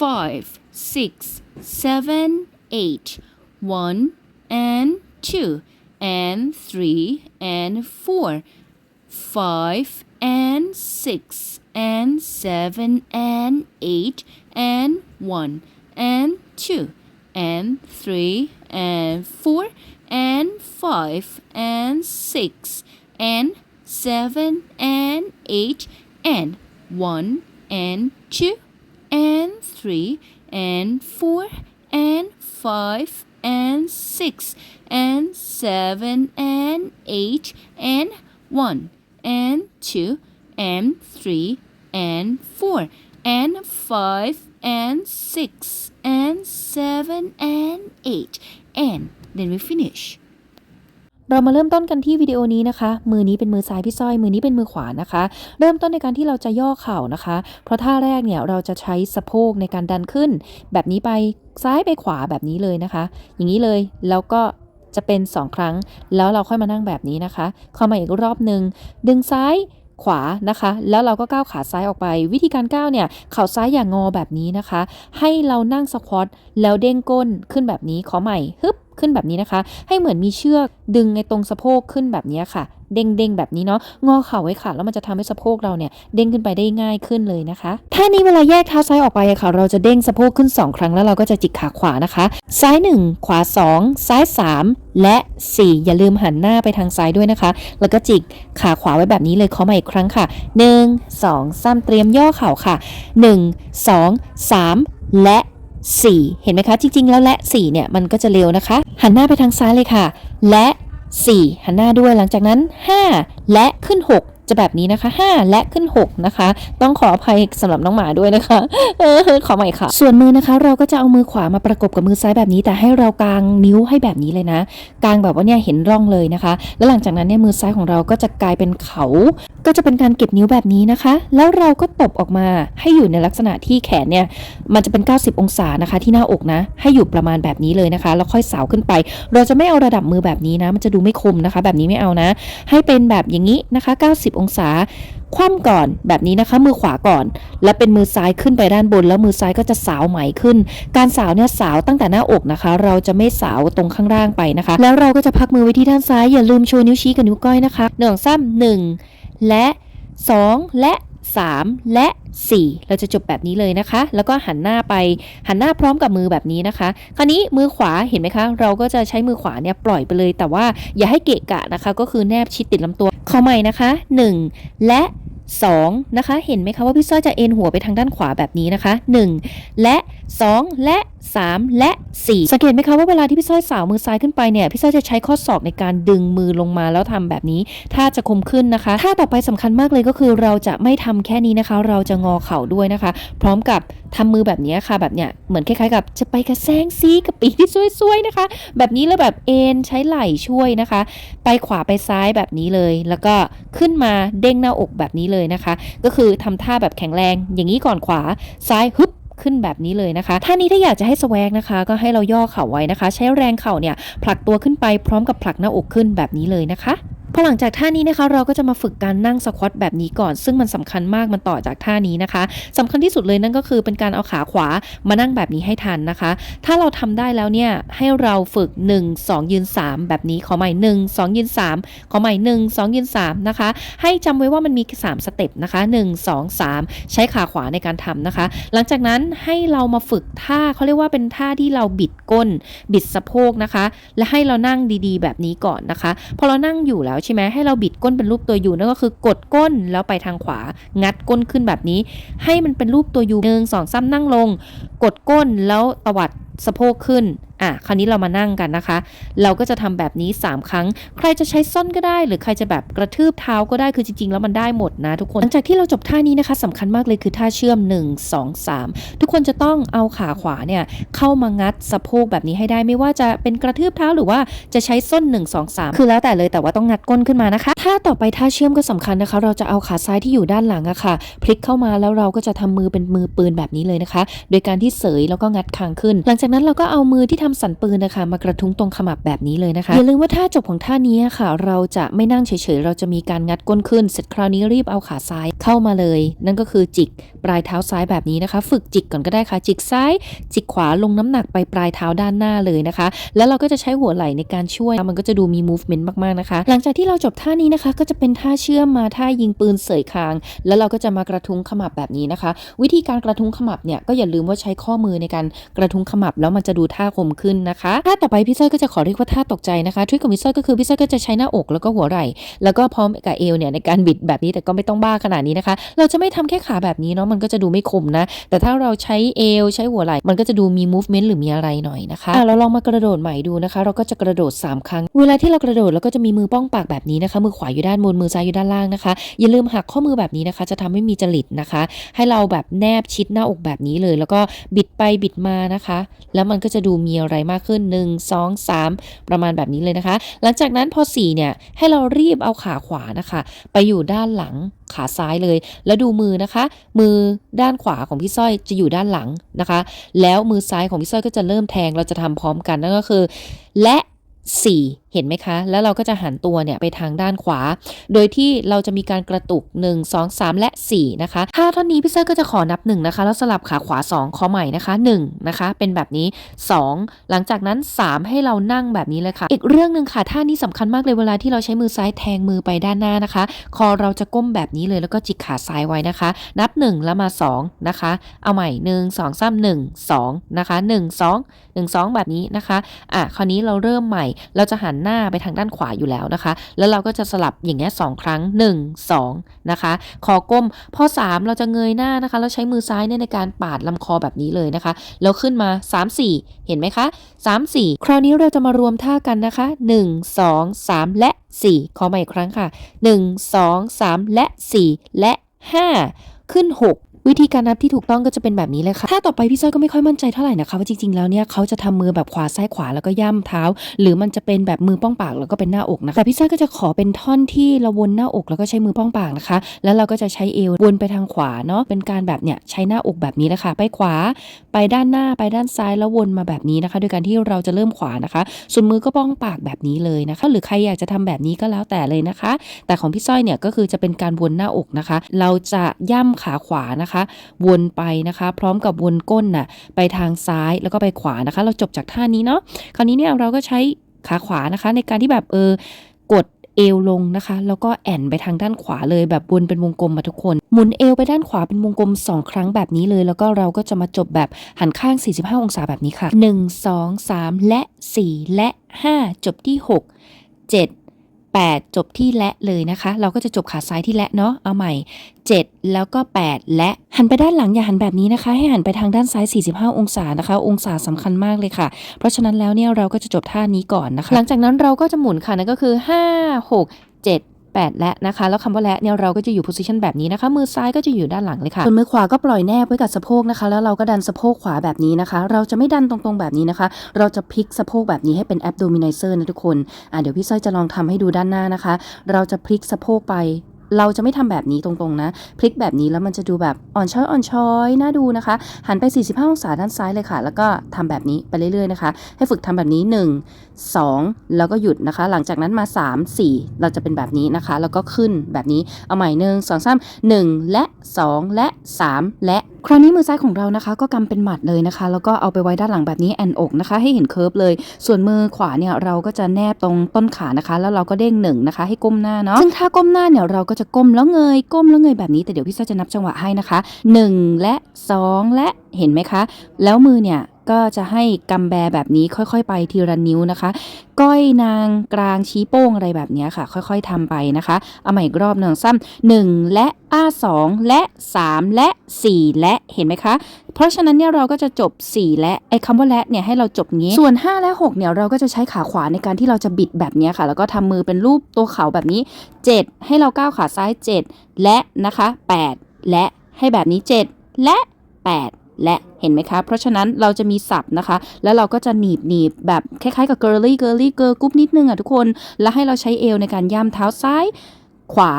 five, six, seven, eight, one and two, and three and four, five and six, and seven and eight, and one and two, and three and four, and five and six, and seven and eight, and one and two, and 3 and 4 and 5 and 6 and 7 and 8 and 1 and 2 and 3 and 4 and 5 and 6 and 7 and 8 and then we finish. เรามาเริ่มต้นกันที่วิดีโอนี้นะคะ มือนี้เป็นมือซ้ายพี่สร้อย มือนี้เป็นมือขวานะคะ เริ่มต้นในการที่เราจะย่อเข่านะคะ เพราะท่าแรกเนี่ยเราจะใช้สะโพกในการดันขึ้น แบบนี้ไปซ้ายไปขวาแบบนี้เลยนะคะ อย่างนี้เลยแล้วก็จะเป็น 2 ครั้ง แล้วเราค่อยมานั่งแบบนี้นะคะ เข้ามาอีกรอบหนึ่งดึงซ้ายขวานะคะ แล้วเราก็ก้าวขาซ้ายออกไป วิธีการก้าวเนี่ยเข่าซ้ายอย่างงอแบบนี้นะคะ ให้เรานั่งสควอตแล้วเด้งก้นขึ้นแบบนี้ขอใหม่ฮึบ ขึ้นแบบนี้นะคะ ให้เหมือนมีเชือกดึงในตรงสะโพกขึ้นแบบนี้ค่ะ เด้งเด้งๆแบบนี้เนาะงอเข่าไว้ค่ะแล้วมันจะทำให้สะโพกเราเนี่ยเด้งขึ้นไปได้ง่ายขึ้นเลยนะคะท่านี้เวลาแยกเท้าซ้ายออกไปค่ะ เราจะเด้งสะโพกขึ้น 2 ครั้งแล้วเราก็จะจิกขาขวานะคะ ซ้าย 1 ขวา 2 ซ้าย 3 และ 4 อย่าลืมหันหน้าไปทางซ้ายด้วยนะคะ แล้วก็จิกขาขวาไว้แบบนี้เลยขอมาอีกครั้งค่ะ 1 2 3 เตรียมย่อเข่าค่ะ 1 2 3 และ 4 เห็นไหมคะ จริง ๆ แล้วและ 4 เนี่ย มันก็จะเร็วนะคะ หันหน้าไปทางซ้ายเลยค่ะ และ 4 หันหน้าด้วยหลังจากนั้น 5 และขึ้น 6 จะแบบนี้นะคะ 5 และขึ้น 6 นะคะ ต้องขออภัยสำหรับน้องหมาด้วยนะคะเออขอใหม่ค่ะ ส่วนมือนะคะ เราก็จะเอามือขวามาประกบกับมือซ้ายแบบนี้ แต่ให้เรากางนิ้วให้แบบนี้เลยนะกางแบบว่าเนี่ยเห็นร่องเลยนะคะ แล้วหลังจากนั้นเนี่ยมือซ้ายของเราก็จะกลายเป็นเขา ก็จะเป็นการเก็บนิ้วแบบนี้นะคะ แล้วเราก็ตบออกมาให้อยู่ในลักษณะที่แขนเนี่ยมันจะเป็น 90 องศานะคะ ที่หน้าอกนะ ให้อยู่ประมาณแบบนี้เลยนะคะแล้วค่อยสาวขึ้นไป เราจะไม่เอาระดับมือแบบนี้นะ มันจะดูไม่คมนะคะ แบบนี้ไม่เอานะ ให้เป็นแบบอย่างนี้นะคะ 90องศา คว่ำก่อนแบบนี้นะคะ มือขวาก่อน แล้วเป็นมือซ้ายขึ้นไปด้านบน แล้วมือซ้ายก็จะสาวไหมขึ้น การสาวเนี่ยสาวตั้งแต่หน้าอกนะคะ เราจะไม่สาวตรงข้างล่างไปนะคะ แล้วเราก็จะพักมือไว้ที่ด้านซ้ายอย่าลืมโชว์นิ้วชี้กับนิ้วก้อยนะคะหนึ่งซ้ำหนึ่งและ 2 และ 3 และ 4 เราจะจบแบบนี้เลยนะคะ แล้วก็หันหน้าไปหันหน้าพร้อมกับมือแบบนี้นะคะ คราวนี้มือขวาเห็นไหมคะ เราก็จะใช้มือขวาเนี่ยปล่อยไปเลย แต่ว่าอย่าให้เกะกะนะคะ ก็คือแนบชิดติดลำตัวข้อใหม่นะคะ 1 และ 2 นะคะ เห็นไหมคะว่าพี่สร้อยจะเอ็นหัวไปทางด้านขวาแบบนี้นะคะ 1 และ2 และ 3 และ 4 สังเกตไหมคะว่าเวลาที่พี่สร้อยสาวมือซ้ายขึ้นไปเนี่ยพี่สร้อยจะใช้ข้อศอกในการดึงมือลงมาแล้วทำแบบนี้ ถ้าจะคมขึ้นนะคะท่าต่อไปสำคัญมากเลยก็คือเราจะไม่ทำแค่นี้นะคะ เราจะงอเข่าด้วยนะคะ พร้อมกับทำมือแบบนี้ค่ะแบบเนี้ยเหมือนคล้ายๆกับจะไปกระแซงซีกับปีที่ซวยๆนะคะ แบบนี้แล้วแบบเอ็นใช้ไหล่ช่วยนะคะ ไปขวาไปซ้ายแบบนี้เลย แล้วก็ขึ้นมาเด้งหน้าอกแบบนี้เลยนะคะ ก็คือทำท่าแบบแข็งแรง อย่างนี้ก่อนขวาซ้ายฮึบ ขึ้นแบบนี้เลยนะคะท่านี้ถ้าอยากจะให้สแวกนะคะ ก็ให้เราย่อเข่าไว้นะคะ ใช้แรงเข่าเนี่ยผลักตัวขึ้นไปพร้อมกับผลักหน้าอกขึ้นแบบนี้เลยนะคะ พอหลังจากท่านี้นะคะ เราก็จะมาฝึกการนั่งสควอตแบบนี้ก่อน ซึ่งมันสำคัญมากมันต่อจากท่านี้นะคะสำคัญที่สุดเลยนั่นก็คือเป็นการเอาขาขวามานั่งแบบนี้ให้ทันนะคะ ถ้าเราทำได้แล้วเนี่ยให้เราฝึก 1 2 ยืน 3 แบบนี้ขอใหม่1 2 ยืน 3 ขอใหม่1 2 ยืน 3 นะคะ ให้จำไว้ว่ามันมี 3 สเต็ปนะคะ 1 2 3 ใช้ขาขวาในการทำนะคะ หลังจากนั้นให้เรามาฝึกท่าเขาเรียกว่าเป็นท่าที่เราบิดก้น บิดสะโพกนะคะ และให้เรานั่งดีๆ แบบนี้ก่อนนะคะพอเรานั่งอยู่แล้วใช่ไหมให้เราบิดก้นเป็นรูปตัวยูนั่นก็คือกดก้นแล้วไปทางขวา งัดก้นขึ้นแบบนี้ ให้มันเป็นรูปตัวยูหนึ่งสองซ้ำนั่งลง กดก้นแล้วตวัดสะโพกขึ้น อะคราวนี้เรามานั่งกันนะคะ เราก็จะทำแบบนี้ 3 ครั้ง ใครจะใช้ส้นก็ได้ หรือใครจะแบบกระทืบเท้าก็ได้คือจริง ๆ แล้วมันได้หมดนะทุกคนหลังจากที่เราจบท่านี้นะคะสำคัญมากเลยคือท่าเชื่อม 1 2 3 ทุกคนจะต้องเอาขาขวาเนี่ยเข้ามางัดสะโพกแบบนี้ให้ได้ไม่ว่าจะเป็นกระทืบเท้าหรือว่าจะใช้ส้น 1 2 3 คือแล้วแต่เลยแต่ว่าต้องงัดก้นขึ้นมานะคะท่าต่อไปท่าเชื่อมก็สำคัญนะคะ เราจะเอาขาซ้ายที่อยู่ด้านหลังอะค่ะ พลิกเข้ามาแล้วเราก็จะทำมือเป็นมือปืนแบบนี้เลยนะคะ โดยการที่เสยแล้วก็งัดคางขึ้น หลังจากนั้นเราก็เอามือที่ทำำสันปืนนะคะมากระทุ้งตรงขมับแบบนี้เลยนะคะอย่าลืมว่าท่าจบของท่านี้ค่ะ เราจะไม่นั่งเฉยๆ เราจะมีการงัดก้นขึ้น เสร็จคราวนี้รีบเอาขาซ้ายเข้ามาเลย นั่นก็คือจิกปลายเท้าซ้ายแบบนี้นะคะ ฝึกจิกก่อนก็ได้ค่ะ จิกซ้าย จิกขวาลงน้ำหนักไปปลายเท้าด้านหน้าเลยนะคะ แล้วเราก็จะใช้หัวไหล่ในการช่วยมันก็จะดูมี movement มากๆนะคะ หลังจากที่เราจบท่านี้นะคะ ก็จะเป็นท่าเชื่อมมาท่ายิงปืนเสยคาง แล้วเราก็จะมากระทุ้งขมับแบบนี้นะคะ วิธีการกระทุ้งขมับเนี่ยก็อย่าลืมว่าใช้ข้อมือในการกระทุ้งขมับแล้วมันจะดูท่าคมขึ้นนะคะท่าต่อไปพี่สร้อยก็จะขอเรียกว่าท่าตกใจนะคะทริคของพี่สร้อยก็คือพี่สร้อยก็จะใช้หน้าอกแล้วก็หัวไหล่แล้วก็พร้อมกับเอวเนี่ยในการบิดแบบนี้แต่ก็ไม่ต้องบ้าขนาดนี้นะคะ เราจะไม่ทำแค่ขาแบบนี้เนาะมันก็จะดูไม่คมนะ แต่ถ้าเราใช้เอวใช้หัวไหล่มันก็จะดูมี movement หรือมีอะไรหน่อยนะคะะเราลองมากระโดดใหม่ดูนะคะ เราก็จะกระโดด 3 ครั้ง เวลาที่เรากระโดดเราก็จะมีมือป้องปากแบบนี้นะคะ มือขวาอยู่ด้านบนมือซ้ายอยู่ด้านล่างนะคะ อย่าลืมหักข้อมือแบบนี้นะคะ จะทำให้มีจริตนะคะ ให้เราแบบแนบชิดหน้าอกแบบนี้เลย แล้วก็บิดไปบิดมานะคะ แล้วมันก็จะดูมีอะไรมากขึ้น 1 2 3 ประมาณแบบนี้เลยนะคะ หลังจากนั้นพอ 4 เนี่ย ให้เรารีบเอาขาขวานะคะ ไปอยู่ด้านหลังขาซ้ายเลย แล้วดูมือนะคะ มือด้านขวาของพี่สร้อยจะอยู่ด้านหลังนะคะ แล้วมือซ้ายของพี่สร้อยก็จะเริ่มแทงเราจะทำพร้อมกันนั่นก็คือ และ 4 เห็นไหมคะ แล้วเราก็จะหันตัวเนี่ยไปทางด้านขวา โดยที่เราจะมีการกระตุก 1 2 3 และ 4 นะคะท่าท่อนนี้พี่เซอร์ก็จะขอนับ 1 นะคะ แล้วสลับขาขวา 2 ขอใหม่นะคะ 1 นะคะ เป็นแบบนี้ 2 หลังจากนั้น 3 ให้เรานั่งแบบนี้เลยค่ะ อีกเรื่องหนึ่งค่ะท่านี้สำคัญมากเลยเวลาที่เราใช้มือซ้ายแทงมือไปด้านหน้านะคะ คอเราจะก้มแบบนี้เลยแล้วก็จิกขาซ้ายไว้นะคะ นับ 1 แล้วมา 2 นะคะ เอาใหม่ 1 2 3 1 2 นะคะ 1 2 1 2 แบบนี้นะคะอะคราวนี้เราเริ่มใหม่เราจะหันหน้าไปทางด้านขวาอยู่แล้วนะคะ แล้วเราก็จะสลับอย่างเงี้ยสองครั้ง 1 2 นะคะ คอก้ม พอ 3 เราจะเงยหน้านะคะ แล้วใช้มือซ้ายเนี่ยในการปาดลำคอแบบนี้เลยนะคะ แล้วขึ้นมา 3 4 เห็นไหมคะ 3 4 คราวนี้เราจะมารวมท่ากันนะคะ 1 2 3 และ 4 ขอใหม่อีกครั้งค่ะ 1 2 3 และ 4 และ 5 ขึ้น 6 วิธีการนับที่ถูกต้องก็จะเป็นแบบนี้เลยค่ะ ถ้าต่อไปพี่สร้อยก็ไม่ค่อยมั่นใจเท่าไหร่นะคะว่าจริงๆแล้วเนี่ยเขาจะทำมือแบบขวาซ้ายขวาแล้วก็ย่ำเท้า หรือมันจะเป็นแบบมือป้องปากแล้วก็เป็นหน้าอกนะคะแต่พี่สร้อยก็จะขอเป็นท่อนที่เราวนหน้าอกแล้วก็ใช้มือป้องปากนะคะ แล้วเราก็จะใช้เอววนไปทางขวาเนาะเป็นการแบบเนี่ยใช้หน้าอกแบบนี้แหละค่ะไปขวาไปด้านหน้าไปด้านซ้ายแล้ววนมาแบบนี้นะคะ โดยการที่เราจะเริ่มขวานะคะ ส่วนมือก็ป้องปากแบบนี้เลยนะคะ หรือใครอยากจะทำแบบนี้ก็แล้วแต่เลยนะคะ แต่ของพี่สร้อยเนี่ยก็คือจะเป็นการวนหน้าอกนะคะ เราจะย่ำขาขวานะคะวนไปนะคะ พร้อมกับวนก้นน่ะไปทางซ้ายแล้วก็ไปขวานะคะ เราจบจากท่านี้เนาะคราวนี้เนี่ยเราก็ใช้ขาขวานะคะ ในการที่แบบเออกดเอวลงนะคะ แล้วก็แอนไปทางด้านขวาเลยแบบวนเป็นวงกลมมาทุกคน หมุนเอวไปด้านขวาเป็นวงกลม 2 ครั้งแบบนี้เลย แล้วก็เราก็จะมาจบแบบหันข้าง 45 องศาแบบนี้ค่ะ 1 2 3 และ 4 และ 5 จบที่ 6 7 8 จบที่และเลยนะคะ เราก็จะจบขาซ้ายที่และเนาะเอาใหม่ 7 แล้วก็ 8 และหันไปด้านหลังอย่าหันแบบนี้นะคะ ให้หันไปทางด้านซ้าย 45 องศานะคะ องศาสำคัญมากเลยค่ะ เพราะฉะนั้นแล้วเนี่ยเราก็จะจบท่านี้ก่อนนะคะ หลังจากนั้นเราก็จะหมุนค่ะนั่นก็คือ 5 6 7 8 และนะคะ แล้วคำว่าและเนี่ยเราก็จะอยู่ position แบบนี้นะคะ มือซ้ายก็จะอยู่ด้านหลังเลยค่ะส่วนมือขวาก็ปล่อยแนบไว้กับสะโพกนะคะ แล้วเราก็ดันสะโพกขวาแบบนี้นะคะ เราจะไม่ดันตรงๆแบบนี้นะคะ เราจะพลิกสะโพกแบบนี้ให้เป็น abdominizer นะทุกคนอะเดี๋ยวพี่สร้อยจะลองทำให้ดูด้านหน้านะคะ เราจะพลิกสะโพกไป เราจะไม่ทำแบบนี้ตรงๆนะ พลิกแบบนี้แล้วมันจะดูแบบอ่อนช้อยอ่อนช้อยน่าดูนะคะ หันไป 45 องศาด้านซ้ายเลยค่ะ แล้วก็ทำแบบนี้ไปเรื่อยๆนะคะ ให้ฝึกทำแบบนี้ 1 2 แล้วก็หยุดนะคะ หลังจากนั้นมา 3 4 เราจะเป็นแบบนี้นะคะ แล้วก็ขึ้นแบบนี้ เอาใหม่หนึ่งสองสามหนึ่งและ 2 และ 3 และคราวนี้มือซ้ายของเรานะคะก็กำเป็นหมัดเลยนะคะ แล้วก็เอาไปไว้ด้านหลังแบบนี้แอนอกนะคะ ให้เห็นเคิร์ฟเลย ส่วนมือขวาเนี่ยเราก็จะแนบตรงต้นขานะคะ แล้วเราก็เด้งหนึ่งนะคะ ให้ก้มหน้าเนาะซึ่งถ้าก้มหน้าเนี่ยเราก็จะก้มแล้วเงยก้มแล้วเงยแบบนี้แต่เดี๋ยวพี่ซ่าจะนับจังหวะให้นะคะ 1 และ 2 และเห็นไหมคะ แล้วมือเนี่ย ก็จะให้กำแบแบบนี้ค่อยๆ ไปทีละนิ้วนะคะ ก้อยนางกลางชี้โป้งอะไรแบบนี้ค่ะ ค่อยๆทำไปนะคะ เอาใหม่อีกรอบหนึ่งซ้ำหนึ่งและอ้าสองและสามและสี่และเห็นไหมคะ เพราะฉะนั้นเนี่ยเราก็จะจบ4และไอ้คำว่าและเนี่ยให้เราจบงี้ ส่วน5และ6เนี่ยเราก็จะใช้ขาขวาในการที่เราจะบิดแบบนี้ค่ะ แล้วก็ทำมือเป็นรูปตัวเขาแบบนี้7ให้เราก้าวขาซ้าย7และนะคะ8และให้แบบนี้7และ8และ เห็นไหมคะ เพราะฉะนั้นเราจะมีศัพท์นะคะ แล้วเราก็จะหนีบหนีบแบบคล้ายๆกับ girly girly girl กรุ๊ปนิดนึงอะทุกคน แล้วให้เราใช้เอวในการย่ำเท้าซ้าย ขวา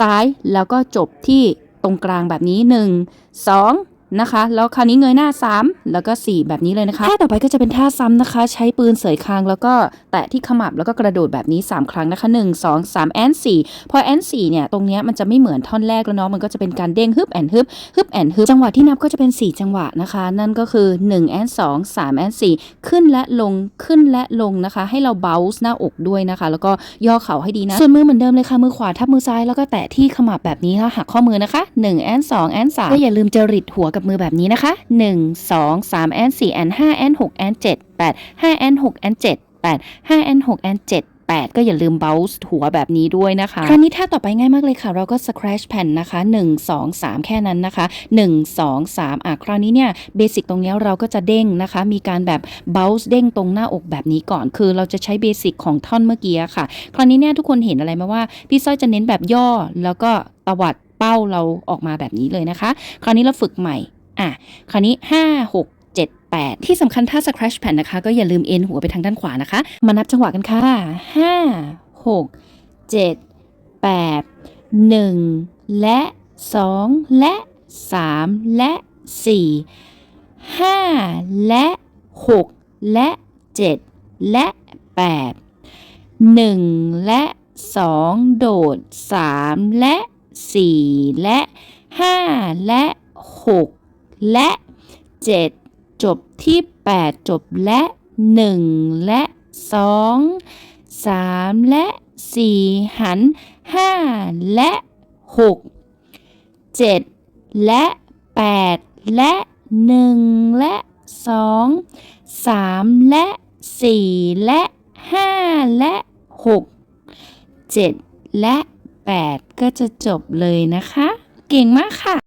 ซ้าย แล้วก็จบที่ตรงกลางแบบนี้ 1 2 นะคะ แล้วคราวนี้เงยหน้า 3 แล้วก็ 4 แบบนี้เลยนะคะท่าต่อไปก็จะเป็นท่าซ้ำนะคะ ใช้ปืนเสยคาง แล้วก็แตะที่ขมับแล้วก็กระโดดแบบนี้ 3 ครั้งนะคะ 1 2 3แอน4พอแอน4เนี่ยตรงเนี้ยมันจะไม่เหมือนท่อนแรกแล้วเนาะมันก็จะเป็นการเด้งฮึบแอนฮึบฮึบแอนฮึบจังหวะที่นับก็จะเป็น 4 จังหวะนะคะ นั่นก็คือ1แอน2 3แอน4ขึ้นและลงขึ้นและลงนะคะ ให้เราเบลส์หน้าอกด้วยนะคะ แล้วก็ย่อเข่าให้ดีนะส่วนมือเหมือนเดิมเลยค่ะมือขวาทับมือซ้ายแล้วก็แตะที่ขมับแบบนี้ค่ะหักข้อมือนะคะ1แอน2แอน3ก็อย่าลืมจริตหัวกับมือแบบนี้นะคะ 1 2 3แอน4แอน5แอน6แอน7 8 5แอน6แอน7 8 5แอน6แอน7 8 ก็อย่าลืมเบลส์หัวแบบนี้ด้วยนะคะ คราวนี้ท่าต่อไปง่ายมากเลยค่ะ เราก็ scratch แผ่นนะคะ 1 2 3 แค่นั้นนะคะ 1 2 3 อะ คราวนี้เนี่ยเบสิกตรงนี้เราก็จะเด้งนะคะ มีการแบบเบลส์เด้งตรงหน้าอกแบบนี้ก่อน คือเราจะใช้เบสิกของท่อนเมื่อกี้ค่ะ คราวนี้เนี่ยทุกคนเห็นอะไรไหมว่า พี่สร้อยจะเน้นแบบย่อแล้วก็ตวัด เป้าเราออกมาแบบนี้เลยนะคะ คราวนี้เราฝึกใหม่ อะ คราวนี้ 5 6 7 8 ที่สำคัญถ้า scratch pen นะคะ ก็อย่าลืมเอ็นหัวไปทางด้านขวานะคะ มานับจังหวะกันค่ะ 5 6 7 8 1 และ 2 และ 3 และ 4 5 และ 6 และ 7 และ 8 1 และ 2 โดด 3 และ 4 และ 5 และ 6 และ 7 จบที่ 8 จบและ 1 และ 2 3 และ 4 หัน 5 และ 6 7 และ 8 และ 1 และ 2 3 และ 4 และ 5 และ 6 7 และ 8 ก็จะจบเลยนะคะ เก่งมากค่ะ